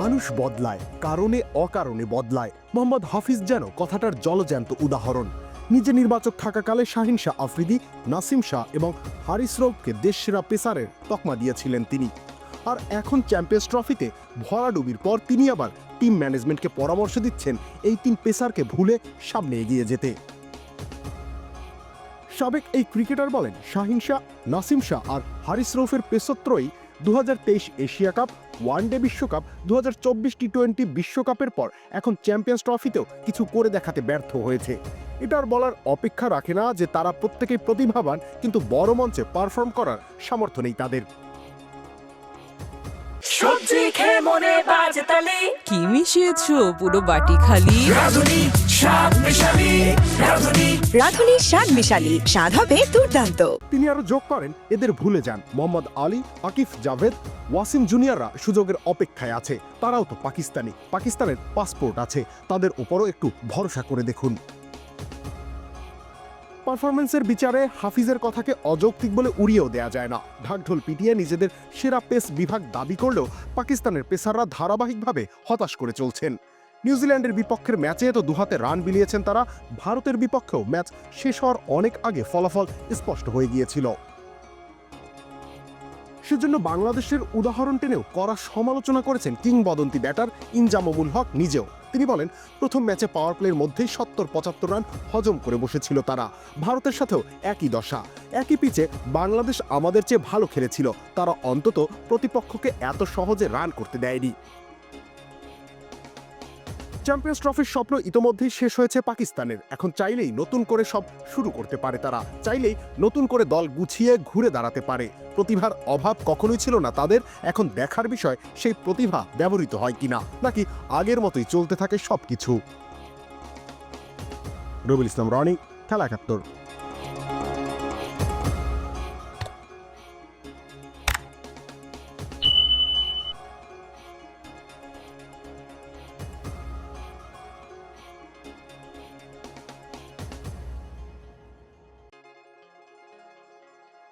মানুষ বদলায়, কারণে অকারণে বদলায়। মোহাম্মদ হাফিজ যেন কথাটার জলজ্যান্ত উদাহরণ। নিজে নির্বাচক থাকাকালে শাহিন শাহ আফ্রিদি, নাসিম শাহ এবং হারিস রৌফকে দেশসেরা পেসারের তকমা দিয়েছিলেন তিনি। আর এখন চ্যাম্পিয়ন্স ট্রফিতে ভরাডুবির পর তিনি আবার টিম ম্যানেজমেন্টকে পরামর্শ দিচ্ছেন এই তিন পেসারকে ভুলে সামনে এগিয়ে যেতে। সাবেক এই ক্রিকেটার বলেন, শাহিন শাহ, নাসিম শাহ আর হারিস রৌফের পেসত্রয়ী দু এশিয়া কাপ ওয়ানডে বিশ্বকাপ দু টি টোয়েন্টি বিশ্বকাপের পর এখন চ্যাম্পিয়ন্স ট্রফিতেও কিছু করে দেখাতে ব্যর্থ হয়েছে। এটা আর বলার অপেক্ষা রাখে না যে তারা প্রত্যেকেই প্রতিভাবান কিন্তু বড় মঞ্চে পারফর্ম করার সামর্থ্য নেই তাদের। সবজি খেয়ে মনে বাজে তালি। কি মিশিয়েছো পুরো বাটি খালি? রাধুনি স্বাদ মেশালি রাধুনি। রাঁধুনি স্বাদ মিশালি স্বাদ হবে দুর্দান্ত। তিনি আরও যোগ করেন এদের ভুলে যান। মোহাম্মদ আলী আকিফ জাভেদ ওয়াসিম জুনিয়ররা সুযোগের অপেক্ষায় আছে। তারাও তো পাকিস্তানি। পাকিস্তানের পাসপোর্ট আছে। তাদের উপরও একটু ভরসা করে দেখুন। পারফরমেন্সের বিচারে হাফিজের কথাকে অযৌক্তিক বলে উড়িয়েও দেয়া যায় না। ঢাকঢোল পিটিয়ে নিজেদের সেরা পেস বিভাগ দাবি করলেও পাকিস্তানের পেসাররা ধারাবাহিকভাবে হতাশ করে চলছেন। নিউজিল্যান্ডের বিপক্ষের ম্যাচে তো দুহাতে রান বিলিয়েছেন তারা। ভারতের বিপক্ষেও ম্যাচ শেষ হওয়ার অনেক আগে ফলাফল স্পষ্ট হয়ে গিয়েছিল। সেজন্য বাংলাদেশের উদাহরণ টেনেও কড়া সমালোচনা করেছেন কিংবদন্তি ব্যাটার ইনজামুল হক নিজেও। তিনি বলেন, প্রথম ম্যাচে পাওয়ার প্লের মধ্যেই সত্তর, পঁচাত্তর রান হজম করে বসেছিল তারা। ভারতের সাথেও একই দশা। একই পিচে বাংলাদেশ আমাদের চেয়ে ভালো খেলেছিল। তারা অন্তত প্রতিপক্ষকে এত সহজে রান করতে দেয়নি। চ্যাম্পিয়ন্স ট্রফির স্বপ্ন ইতোমধ্যেই শেষ হয়েছে পাকিস্তানের। এখন চাইলেই নতুন করে সব শুরু করতে পারে তারা। চাইলেই নতুন করে দল গুছিয়ে ঘুরে দাঁড়াতে পারে। প্রতিভার অভাব কখনোই ছিল না তাদের। এখন দেখার বিষয়, সেই প্রতিভা ব্যবহৃত হয় কিনা, নাকি আগের মতোই চলতে থাকে সব কিছু রবিল ইসলাম, রনি, খেলা একাত্তর।